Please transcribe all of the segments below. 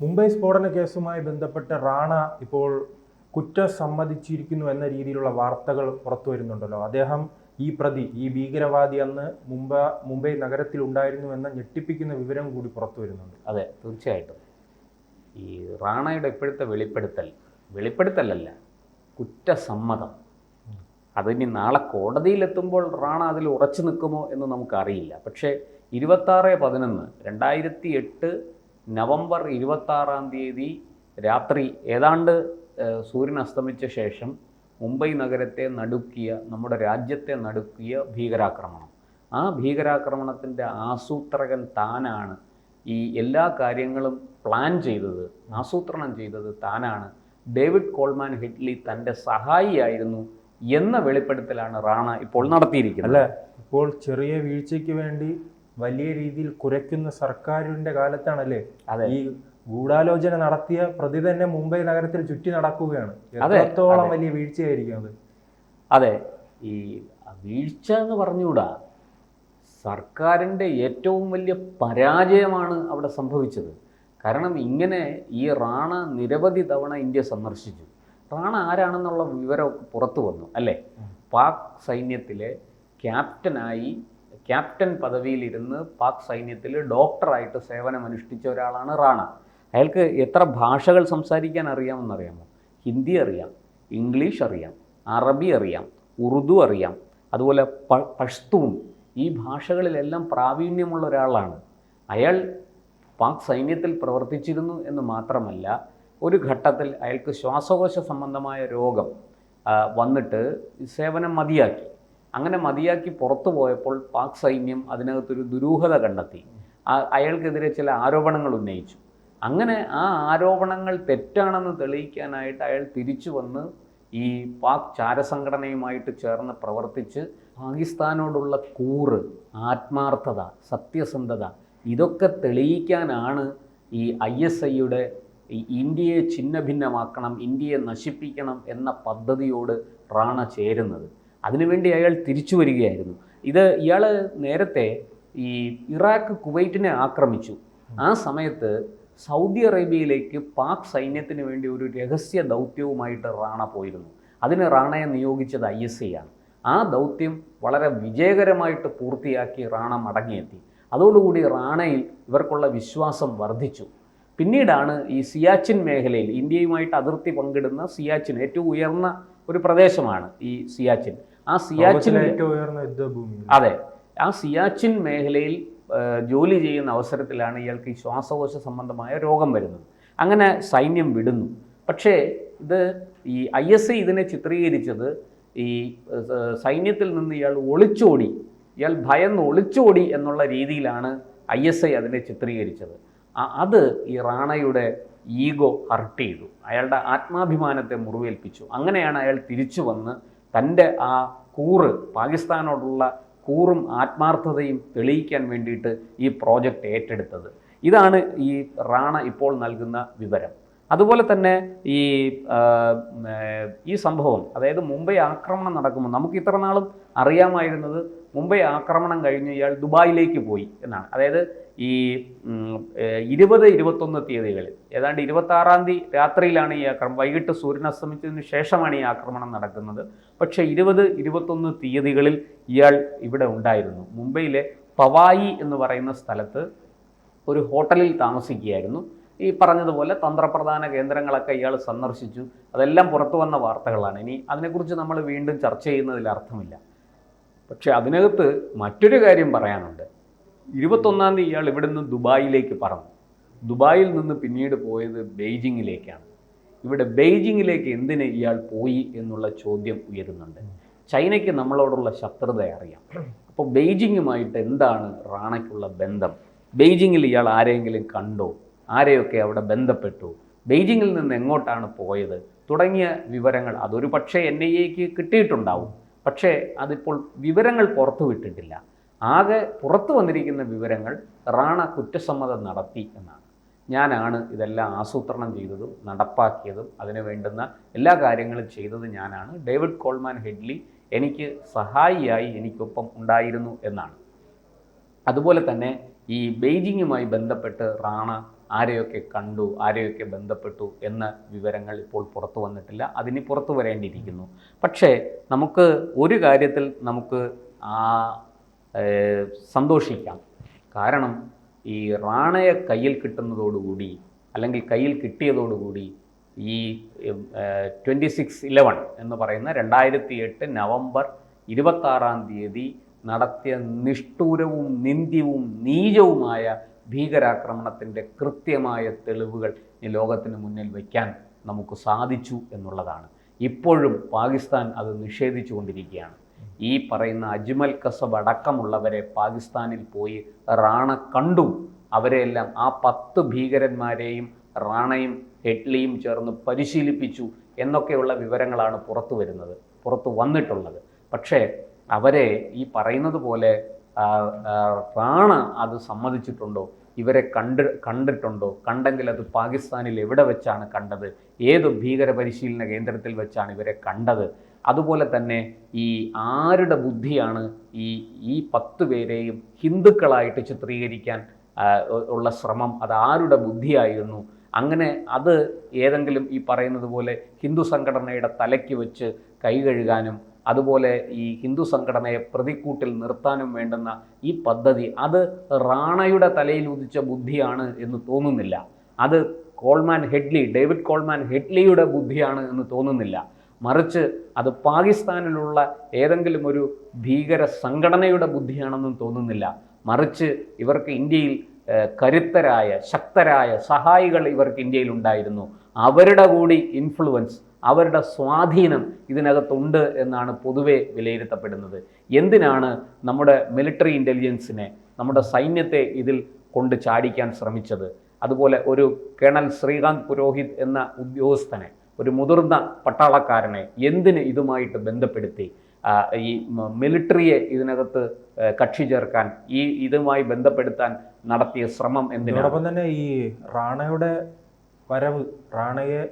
മുംബൈ സ്ഫോടന കേസുമായി ബന്ധപ്പെട്ട് റാണ ഇപ്പോൾ കുറ്റം സമ്മതിച്ചിരിക്കുന്നു എന്ന രീതിയിലുള്ള വാർത്തകൾ പുറത്തു വരുന്നുണ്ടല്ലോ. അദ്ദേഹം ഈ പ്രതി ഈ ഭീകരവാദി അന്ന് മുംബ മുംബൈ നഗരത്തിൽ ഉണ്ടായിരുന്നു എന്ന ഞെട്ടിപ്പിക്കുന്ന വിവരം കൂടി പുറത്തു വരുന്നുണ്ട്. അതെ തീർച്ചയായിട്ടും. ഈ റാണയുടെ ഇപ്പോഴത്തെ വെളിപ്പെടുത്തൽ വെളിപ്പെടുത്തലല്ല കുറ്റസമ്മതം. അതിനി നാളെ കോടതിയിലെത്തുമ്പോൾ റാണ അതിൽ ഉറച്ചു നിൽക്കുമോ എന്ന് നമുക്കറിയില്ല. പക്ഷേ ഇരുപത്താറ് പതിനൊന്ന് രണ്ടായിരത്തി എട്ട് നവംബർ ഇരുപത്താറാം തീയതി രാത്രി ഏതാണ്ട് സൂര്യൻ അസ്തമിച്ച ശേഷം മുംബൈ നഗരത്തെ നടുക്കിയ നമ്മുടെ രാജ്യത്തെ നടുക്കിയ ഭീകരാക്രമണം. ആ ഭീകരാക്രമണത്തിന്റെ ആസൂത്രകൻ താനാണ് ഈ എല്ലാ കാര്യങ്ങളും പ്ലാൻ ചെയ്തത് ആസൂത്രണം ചെയ്തത് താനാണ്. ഡേവിഡ് കോൾമാൻ ഹിറ്റ്ലി തന്റെ സഹായിയായിരുന്നു എന്ന വെളിപ്പെടുത്തലാണ് റാണ ഇപ്പോൾ നടത്തിയിരിക്കുന്നത്. അല്ലേ ഇപ്പോൾ ചെറിയ വീഴ്ചയ്ക്ക് വേണ്ടി വലിയ രീതിയിൽ കുരയ്ക്കുന്ന സർക്കാരിന്റെ കാലത്താണല്ലേ അതെ. ഈ ഗൂഢാലോചന നടത്തിയ പ്രതി തന്നെ മുംബൈ നഗരത്തിൽ ചുറ്റി നടക്കുകയാണ്. എത്രത്തോളം വലിയ വീഴ്ചയായിരിക്കും അത്? അതെ ഈ വീഴ്ച എന്ന് പറഞ്ഞുകൂടാ സർക്കാരിന്റെ ഏറ്റവും വലിയ പരാജയമാണ് അവിടെ സംഭവിച്ചത്. കാരണം ഇങ്ങനെ ഈ റാണ നിരവധി തവണ ഇന്ത്യ സന്ദർശിച്ചു. റാണ ആരാണെന്നുള്ള വിവരം പുറത്തു വന്നു അല്ലേ? പാക് സൈന്യത്തിലെ ക്യാപ്റ്റനായി ക്യാപ്റ്റൻ പദവിയിലിരുന്ന് പാക് സൈന്യത്തിൽ ഡോക്ടറായിട്ട് സേവനമനുഷ്ഠിച്ച ഒരാളാണ് റാണ. അയാൾക്ക് എത്ര ഭാഷകൾ സംസാരിക്കാൻ അറിയാമെന്നറിയാമോ? ഹിന്ദി അറിയാം ഇംഗ്ലീഷ് അറിയാം അറബി അറിയാം ഉറുദു അറിയാം അതുപോലെ പ പഷ്തൂൺ ഈ ഭാഷകളിലെല്ലാം പ്രാവീണ്യമുള്ള ഒരാളാണ്. അയാൾ പാക് സൈന്യത്തിൽ പ്രവർത്തിച്ചിരുന്നു എന്ന് മാത്രമല്ല ഒരു ഘട്ടത്തിൽ അയാൾക്ക് ശ്വാസകോശ സംബന്ധമായ രോഗം വന്നിട്ട് സേവനം മതിയാക്കി. അങ്ങനെ മതിയാക്കി പുറത്തു പോയപ്പോൾ പാക് സൈന്യം അതിനകത്തൊരു ദുരൂഹത കണ്ടെത്തി. അയാൾക്കെതിരെ ചില ആരോപണങ്ങൾ ഉന്നയിച്ചു. അങ്ങനെ ആ ആരോപണങ്ങൾ തെറ്റാണെന്ന് തെളിയിക്കാനായിട്ട് അയാൾ തിരിച്ചു വന്ന് ഈ പാക് ചാരസംഘടനയുമായിട്ട് ചേർന്ന് പ്രവർത്തിച്ച് പാകിസ്ഥാനോടുള്ള കൂറ് ആത്മാർത്ഥത സത്യസന്ധത ഇതൊക്കെ തെളിയിക്കാനാണ് ഈ ഐ എസ് ഐയുടെ ഇന്ത്യയെ ഛിന്നഭിന്നമാക്കണം ഇന്ത്യയെ നശിപ്പിക്കണം എന്ന പദ്ധതിയോട് റാണ ചേരുന്നത്. അതിനുവേണ്ടി അയാൾ തിരിച്ചു വരികയായിരുന്നു. ഇത് ഇയാൾ നേരത്തെ ഈ ഇറാഖ് കുവൈറ്റിനെ ആക്രമിച്ചു. ആ സമയത്ത് സൗദി അറേബ്യയിലേക്ക് പാക് സൈന്യത്തിന് വേണ്ടി ഒരു രഹസ്യ ദൗത്യവുമായിട്ട് റാണ പോയിരുന്നു. അതിന് റാണയെ നിയോഗിച്ചത് ഐ എസ് ഐ ആണ്. ആ ദൗത്യം വളരെ വിജയകരമായിട്ട് പൂർത്തിയാക്കി റാണ മടങ്ങിയെത്തി. അതോടുകൂടി റാണയിൽ ഇവർക്കുള്ള വിശ്വാസം വർദ്ധിച്ചു. പിന്നീടാണ് ഈ സിയാച്ചിൻ മേഖലയിൽ ഇന്ത്യയുമായിട്ട് അതിർത്തി പങ്കിടുന്ന സിയാച്ചിൻ ഏറ്റവും ഉയർന്ന ഒരു പ്രദേശമാണ് ഈ സിയാച്ചിൻ. ആ സിയാച്ചിൻ അതെ. ആ സിയാച്ചിൻ മേഖലയിൽ ജോലി ചെയ്യുന്ന അവസരത്തിലാണ് ഇയാൾക്ക് ഈ ശ്വാസകോശ സംബന്ധമായ രോഗം വരുന്നത്. അങ്ങനെ സൈന്യം വിടുന്നു. പക്ഷേ ഇത് ഈ ഐ എസ് ഐ ഇതിനെ ചിത്രീകരിച്ചത് ഈ സൈന്യത്തിൽ നിന്ന് ഇയാൾ ഒളിച്ചോടി ഇയാൾ ഭയന്ന് ഒളിച്ചോടി എന്നുള്ള രീതിയിലാണ് ഐ എസ് ഐ അതിനെ ചിത്രീകരിച്ചത്. അത് ഈ റാണയുടെ ഈഗോ ഹർട്ട് ചെയ്തു. അയാളുടെ ആത്മാഭിമാനത്തെ മുറിവേൽപ്പിച്ചു. അങ്ങനെയാണ് അയാൾ തിരിച്ചു വന്ന് തന്റെ ആ കൂറ് പാകിസ്ഥാനോടുള്ള കൂറും ആത്മാർത്ഥതയും തെളിയിക്കാൻ വേണ്ടിയിട്ട് ഈ പ്രോജക്റ്റ് ഏറ്റെടുത്തത്. ഇതാണ് ഈ റാണ ഇപ്പോൾ നൽകുന്ന വിവരം. അതുപോലെ തന്നെ ഈ ഈ സംഭവം അതായത് മുംബൈ ആക്രമണം നടക്കുമ്പോൾ നമുക്ക് ഇത്ര നാളും അറിയാമായിരുന്നത് മുംബൈ ആക്രമണം കഴിഞ്ഞ് ഇയാൾ ദുബായിലേക്ക് പോയി എന്നാണ്. അതായത് ഈ ഇരുപത് ഇരുപത്തൊന്ന് തീയതികളിൽ ഏതാണ്ട് ഇരുപത്താറാം തീയതി രാത്രിയിലാണ് ഈ ആക്രമണം വൈകിട്ട് സൂര്യൻ അസ്തമിച്ചതിന് ശേഷമാണ് ഈ ആക്രമണം നടക്കുന്നത്. പക്ഷേ ഇരുപത് ഇരുപത്തൊന്ന് തീയതികളിൽ ഇയാൾ ഇവിടെ ഉണ്ടായിരുന്നു. മുംബൈയിലെ പവായി എന്ന് പറയുന്ന സ്ഥലത്ത് ഒരു ഹോട്ടലിൽ താമസിക്കുകയായിരുന്നു. ഈ പറഞ്ഞതുപോലെ തന്ത്രപ്രധാന കേന്ദ്രങ്ങളൊക്കെ ഇയാൾ സന്ദർശിച്ചു. അതെല്ലാം പുറത്തു വന്ന വാർത്തകളാണ്. ഇനി അതിനെക്കുറിച്ച് നമ്മൾ വീണ്ടും ചർച്ച ചെയ്യുന്നതിൽ അർത്ഥമില്ല. പക്ഷേ അതിനകത്ത് മറ്റൊരു കാര്യം പറയാനുണ്ട്. ഇരുപത്തൊന്നാം തീയതി ഇയാൾ ഇവിടുന്ന് ദുബായിലേക്ക് പറന്നു. ദുബായിൽ നിന്ന് പിന്നീട് പോയത് ബെയ്ജിങ്ങിലേക്കാണ്. ഇവിടെ ബെയ്ജിങ്ങിലേക്ക് എന്തിന് ഇയാൾ പോയി എന്നുള്ള ചോദ്യം ഉയരുന്നുണ്ട്. ചൈനയ്ക്ക് നമ്മളോടുള്ള ശത്രുത അറിയാം. അപ്പോൾ ബെയ്ജിങ്ങുമായിട്ട് എന്താണ് റാണയ്ക്കുള്ള ബന്ധം? ബെയ്ജിങ്ങിൽ ഇയാൾ ആരെങ്കിലും കണ്ടോ? ആരെയൊക്കെ അവിടെ ബന്ധപ്പെട്ടു? ബെയ്ജിങ്ങിൽ നിന്ന് എങ്ങോട്ടാണ് പോയത്? തുടങ്ങിയ വിവരങ്ങൾ അതൊരു പക്ഷേ എൻ ഐ എക്ക് കിട്ടിയിട്ടുണ്ടാവും. പക്ഷേ അതിപ്പോൾ വിവരങ്ങൾ പുറത്തുവിട്ടിട്ടില്ല ആകെ പുറത്തു വന്നിരിക്കുന്ന വിവരങ്ങൾ റാണ കുറ്റസമ്മതം നടത്തി എന്നാണ്. ഞാനാണ് ഇതെല്ലാം ആസൂത്രണം ചെയ്തതും നടപ്പാക്കിയതും അതിന് വേണ്ടുന്ന എല്ലാ കാര്യങ്ങളും ചെയ്തത് ഞാനാണ്. ഡേവിഡ് കോൾമാൻ ഹെഡ്ലി എനിക്ക് സഹായിയായി എനിക്കൊപ്പം ഉണ്ടായിരുന്നു എന്നാണ്. അതുപോലെ തന്നെ ഈ ബെയ്ജിങ്ങുമായി ബന്ധപ്പെട്ട് റാണ ആരെയൊക്കെ കണ്ടു ആരെയൊക്കെ ബന്ധപ്പെട്ടു എന്ന വിവരങ്ങൾ ഇപ്പോൾ പുറത്തു വന്നിട്ടില്ല. അതിന് പുറത്തു വരേണ്ടിയിരിക്കുന്നു. പക്ഷേ നമുക്ക് ഒരു കാര്യത്തിൽ നമുക്ക് ആ സന്തോഷിക്കാം. കാരണം ഈ റാണയെ കയ്യിൽ കിട്ടുന്നതോടുകൂടി അല്ലെങ്കിൽ കയ്യിൽ കിട്ടിയതോടുകൂടി ഈ ട്വന്റി സിക്സ് ഇലവൻ എന്ന് പറയുന്ന രണ്ടായിരത്തി എട്ട് നവംബർ ഇരുപത്താറാം തീയതി നടത്തിയ നിഷ്ഠൂരവും നിന്ദ്യവും നീചവുമായ ഭീകരാക്രമണത്തിന്റെ കൃത്യമായ തെളിവുകൾ ഈ ലോകത്തിന് മുന്നിൽ വയ്ക്കാൻ നമുക്ക് സാധിച്ചു എന്നുള്ളതാണ്. ഇപ്പോഴും പാകിസ്ഥാൻ അത് നിഷേധിച്ചു കൊണ്ടിരിക്കുകയാണ്. ഈ പറയുന്ന അജ്മൽ കസബ് അടക്കമുള്ളവരെ പാകിസ്ഥാനിൽ പോയി റാണ കണ്ടു. അവരെയെല്ലാം ആ പത്ത് ഭീകരന്മാരെയും റാണയും ഹെഡ്ലിയും ചേർന്ന് പരിശീലിപ്പിച്ചു എന്നൊക്കെയുള്ള വിവരങ്ങളാണ് പുറത്തു വരുന്നത് പുറത്തു വന്നിട്ടുള്ളത്. പക്ഷേ അവരെ ഈ പറയുന്നത് പോലെ റാണ അത് സമ്മതിച്ചിട്ടുണ്ടോ? ഇവരെ കണ്ട് കണ്ടിട്ടുണ്ടോ? കണ്ടെങ്കിൽ അത് പാകിസ്ഥാനിൽ എവിടെ വെച്ചാണ് കണ്ടത്? ഏത് ഭീകര പരിശീലന കേന്ദ്രത്തിൽ വെച്ചാണ് ഇവരെ കണ്ടത്? അതുപോലെ തന്നെ ഈ ആരുടെ ബുദ്ധിയാണ് ഈ ഈ പത്ത് പേരെയും ഹിന്ദുക്കളായിട്ട് ചിത്രീകരിക്കാൻ ഉള്ള ശ്രമം? അത് ആരുടെ ബുദ്ധിയായിരുന്നു? അങ്ങനെ അത് ഏതെങ്കിലും ഈ പറയുന്നത് പോലെ ഹിന്ദു സംഘടനയുടെ തലയ്ക്ക് വെച്ച് കൈ കഴുകാനും അതുപോലെ ഈ ഹിന്ദു സംഘടനയെ പ്രതിക്കൂട്ടിൽ നിർത്താനും വേണ്ടുന്ന ഈ പദ്ധതി അത് റാണയുടെ തലയിൽ ഉദിച്ച ബുദ്ധിയാണ് എന്ന് തോന്നുന്നില്ല. അത് കോൾമാൻ ഹെഡ്ലി ഡേവിഡ് കോൾമാൻ ഹെഡ്ലിയുടെ ബുദ്ധിയാണ് എന്ന് തോന്നുന്നില്ല. മറിച്ച് അത് പാകിസ്ഥാനിലുള്ള ഏതെങ്കിലും ഒരു ഭീകര സംഘടനയുടെ ബുദ്ധിയാണെന്നും തോന്നുന്നില്ല. മറിച്ച് ഇവർക്ക് ഇന്ത്യയിൽ കരുത്തരായ ശക്തരായ സഹായികൾ ഇവർക്ക് ഇന്ത്യയിൽ ഉണ്ടായിരുന്നു. അവരുടെ കൂടി ഇൻഫ്ലുവൻസ് അവരുടെ സ്വാധീനം ഇതിനകത്തുണ്ട് എന്നാണ് പൊതുവെ വിലയിരുത്തപ്പെടുന്നത്. എന്തിനാണ് നമ്മുടെ മിലിറ്ററി ഇന്റലിജൻസിനെ നമ്മുടെ സൈന്യത്തെ ഇതിൽ കൊണ്ട് ചാടിക്കാൻ ശ്രമിച്ചത്? അതുപോലെ ഒരു കേണൽ ശ്രീകാന്ത് പുരോഹിത് എന്ന ഉദ്യോഗസ്ഥനെ ഒരു മുതിർന്ന പട്ടാളക്കാരനെ എന്തിന് ഇതുമായിട്ട് ബന്ധപ്പെടുത്തി? ഈ മിലിറ്ററിയെ ഇതിനകത്ത് കക്ഷി ചേർക്കാൻ ഈ ഇതുമായി ബന്ധപ്പെടുത്താൻ നടത്തിയ ശ്രമം എന്തിനോടൊപ്പം തന്നെ ഈ റാണയുടെ വരവ് റാണയെ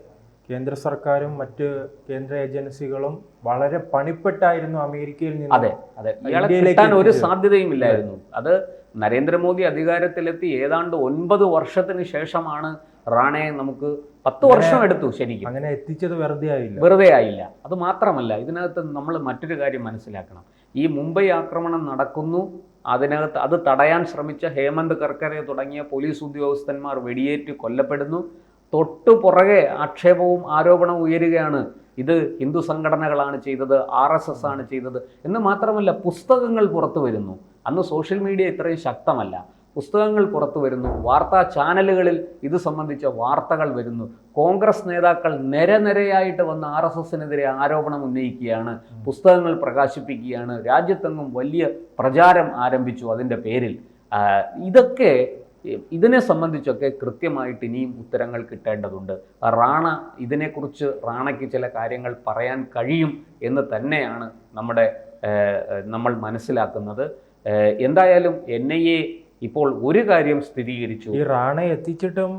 കേന്ദ്ര സർക്കാരും മറ്റ് കേന്ദ്ര ഏജൻസികളും വളരെ പണിപ്പെട്ടായിരുന്നു അമേരിക്കയിൽ നിന്ന് അതെ അതെ. ഇയാളെ കിട്ടാൻ ഒരു. സാധ്യതയും ഇല്ലായിരുന്നു അത് നരേന്ദ്രമോദി അധികാരത്തിലെത്തി ഏതാണ്ട് ഒൻപത് വർഷത്തിന് ശേഷമാണ് റാണയെ നമുക്ക് പത്ത് വർഷം എടുത്തു ശരിക്കും. അങ്ങനെ എത്തിച്ചത് വെറുതെ ആയില്ല. വെറുതെ ആയില്ല. അത് മാത്രമല്ല ഇതിനകത്ത് നമ്മൾ മറ്റൊരു കാര്യം മനസ്സിലാക്കണം. ഈ മുംബൈ ആക്രമണം നടക്കുന്നു. അതിനകത്ത് അത് തടയാൻ ശ്രമിച്ച ഹേമന്ത് കർക്കരെ തുടങ്ങിയ പോലീസ് ഉദ്യോഗസ്ഥന്മാർ വെടിയേറ്റ് കൊല്ലപ്പെടുന്നു. തൊട്ടു പുറകെ ആക്ഷേപവും ആരോപണവും ഉയരുകയാണ്. ഇത് ഹിന്ദു സംഘടനകളാണ് ചെയ്തത് ആർ എസ് എസ് ആണ് ചെയ്തത്. എന്ന് മാത്രമല്ല പുസ്തകങ്ങൾ പുറത്തു വരുന്നു. അന്ന് സോഷ്യൽ മീഡിയ ഇത്രയും ശക്തമല്ല. പുസ്തകങ്ങൾ പുറത്തു വരുന്നു. വാർത്താ ചാനലുകളിൽ ഇത് സംബന്ധിച്ച വാർത്തകൾ വരുന്നു. കോൺഗ്രസ് നേതാക്കൾ നിരനിരയായിട്ട് വന്ന് ആർ എസ് എസിനെതിരെ ആരോപണം ഉന്നയിക്കുകയാണ്. പുസ്തകങ്ങൾ പ്രകാശിപ്പിക്കുകയാണ്. രാജ്യത്തെങ്ങും വലിയ പ്രചാരം ആരംഭിച്ചു അതിന്റെ പേരിൽ. ഇതൊക്കെ ഇതിനെ സംബന്ധിച്ചൊക്കെ കൃത്യമായിട്ട് ഇനിയും ഉത്തരങ്ങൾ കിട്ടേണ്ടതുണ്ട്. റാണ ഇതിനെക്കുറിച്ച് റാണയ്ക്ക് ചില കാര്യങ്ങൾ പറയാൻ കഴിയും എന്ന് തന്നെയാണ് നമ്മുടെ നമ്മൾ മനസ്സിലാക്കുന്നത്. എന്തായാലും എൻ ഐ എ ഇപ്പോൾ ഒരു കാര്യം സ്ഥിരീകരിച്ചു. ഈ റാണ എത്തിച്ചിട്ടും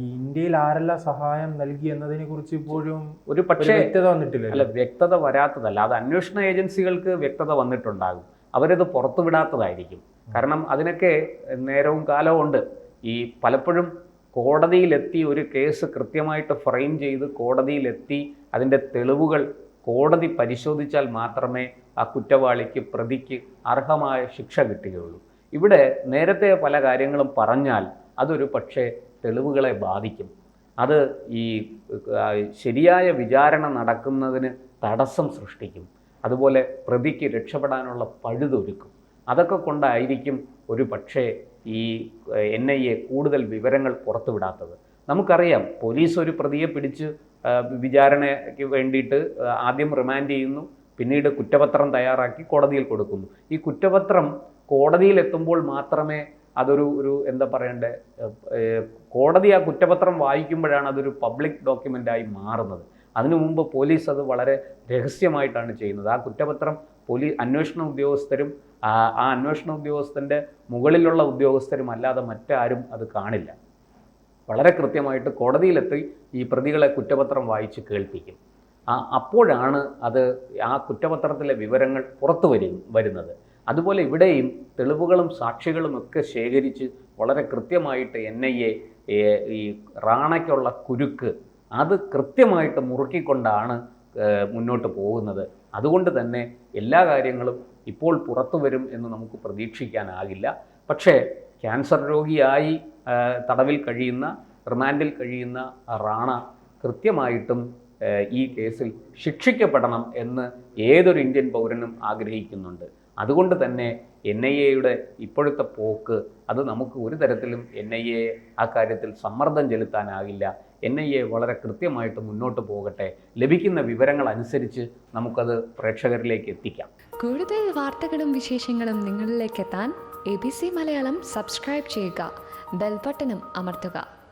ഈ ഇന്ത്യയിൽ ആരെല്ലാം സഹായം നൽകി എന്നതിനെ കുറിച്ച് ഇപ്പോഴും ഒരു ഒരു പക്ഷേ വ്യക്തത വന്നിട്ടില്ല അല്ല വ്യക്തത വരാത്തതല്ല. അത് അന്വേഷണ ഏജൻസികൾക്ക് വ്യക്തത വന്നിട്ടുണ്ടാകും. അവരത് പുറത്തുവിടാത്തതായിരിക്കും. കാരണം അതിനൊക്കെ നേരവും കാലവും ഉണ്ട്. ഈ പലപ്പോഴും കോടതിയിലെത്തി ഒരു കേസ് കൃത്യമായിട്ട് ഫ്രെയിം ചെയ്ത് കോടതിയിലെത്തി അതിന്റെ തെളിവുകൾ കോടതി പരിശോധിച്ചാൽ മാത്രമേ ആ കുറ്റവാളിക്ക് പ്രതിക്ക് അർഹമായ ശിക്ഷ കിട്ടുകയുള്ളൂ. ഇവിടെ നേരത്തെ പല കാര്യങ്ങളും പറഞ്ഞാൽ അതൊരു പക്ഷേ തെളിവുകളെ ബാധിക്കും. അത് ഈ ശരിയായ വിചാരണ നടക്കുന്നതിന് തടസ്സം സൃഷ്ടിക്കും. അതുപോലെ പ്രതിക്ക് രക്ഷപ്പെടാനുള്ള പഴുതൊരുക്കും. അതൊക്കെ കൊണ്ടായിരിക്കും ഒരു പക്ഷേ ഈ എൻ ഐ എ കൂടുതൽ വിവരങ്ങൾ പുറത്തുവിടാത്തത്. നമുക്കറിയാം പോലീസ് ഒരു പ്രതിയെ പിടിച്ച് വിചാരണയ്ക്ക് വേണ്ടിയിട്ട് ആദ്യം റിമാൻഡ് ചെയ്യുന്നു പിന്നീട് കുറ്റപത്രം തയ്യാറാക്കി കോടതിയിൽ കൊടുക്കുന്നു. ഈ കുറ്റപത്രം കോടതിയിലെത്തുമ്പോൾ മാത്രമേ അതൊരു ഒരു എന്താ പറയണ്ടേ കോടതി ആ കുറ്റപത്രം വായിക്കുമ്പോഴാണ് അതൊരു പബ്ലിക് ഡോക്യുമെന്റായി മാറുന്നത്. അതിനു മുമ്പ് പോലീസ് അത് വളരെ രഹസ്യമായിട്ടാണ് ചെയ്യുന്നത്. ആ കുറ്റപത്രം പോലീസ് അന്വേഷണ ഉദ്യോഗസ്ഥരും ആ അന്വേഷണ ഉദ്യോഗസ്ഥന്റെ മുകളിലുള്ള ഉദ്യോഗസ്ഥരും അല്ലാതെ മറ്റാരും അത് കാണില്ല. വളരെ കൃത്യമായിട്ട് കോടതിയിലെത്തി ഈ പ്രതികളെ കുറ്റപത്രം വായിച്ച് കേൾപ്പിക്കും. അപ്പോഴാണ് അത് ആ കുറ്റപത്രത്തിലെ വിവരങ്ങൾ പുറത്തു വരും വരുന്നത്. അതുപോലെ ഇവിടെയും തെളിവുകളും സാക്ഷികളും ഒക്കെ ശേഖരിച്ച് വളരെ കൃത്യമായിട്ട് എൻ ഐ എ ഈ റാണയ്ക്കുള്ള കുരുക്ക് അത് കൃത്യമായിട്ട് മുറുക്കിക്കൊണ്ടാണ് മുന്നോട്ട് പോകുന്നത്. അതുകൊണ്ട് തന്നെ എല്ലാ കാര്യങ്ങളും ഇപ്പോൾ പുറത്തു വരും എന്ന് നമുക്ക് പ്രതീക്ഷിക്കാനാകില്ല. പക്ഷേ ക്യാൻസർ രോഗിയായി തടവിൽ കഴിയുന്ന റിമാൻഡിൽ കഴിയുന്ന റാണ കൃത്യമായിട്ടും ഈ കേസിൽ ശിക്ഷിക്കപ്പെടണം എന്ന് ഏതൊരു ഇന്ത്യൻ പൗരനും ആഗ്രഹിക്കുന്നുണ്ട്. അതുകൊണ്ട് തന്നെ എൻ ഐ എയുടെ ഇപ്പോഴത്തെ പോക്ക് അത് നമുക്ക് ഒരു തരത്തിലും എൻ ഐ എ ആ കാര്യത്തിൽ സമ്മർദ്ദം ചെലുത്താനാകില്ല. എൻ ഐ എ വളരെ കൃത്യമായിട്ട് മുന്നോട്ട് പോകട്ടെ. ലഭിക്കുന്ന വിവരങ്ങൾ അനുസരിച്ച് നമുക്കത് പ്രേക്ഷകരിലേക്ക് എത്തിക്കാം. കൂടുതൽ വാർത്തകളും വിശേഷങ്ങളും നിങ്ങളിലേക്ക് എത്താൻ A B C Malayalam subscribe ചെയ്യുക. ബെൽബട്ടനും അമർത്തുക.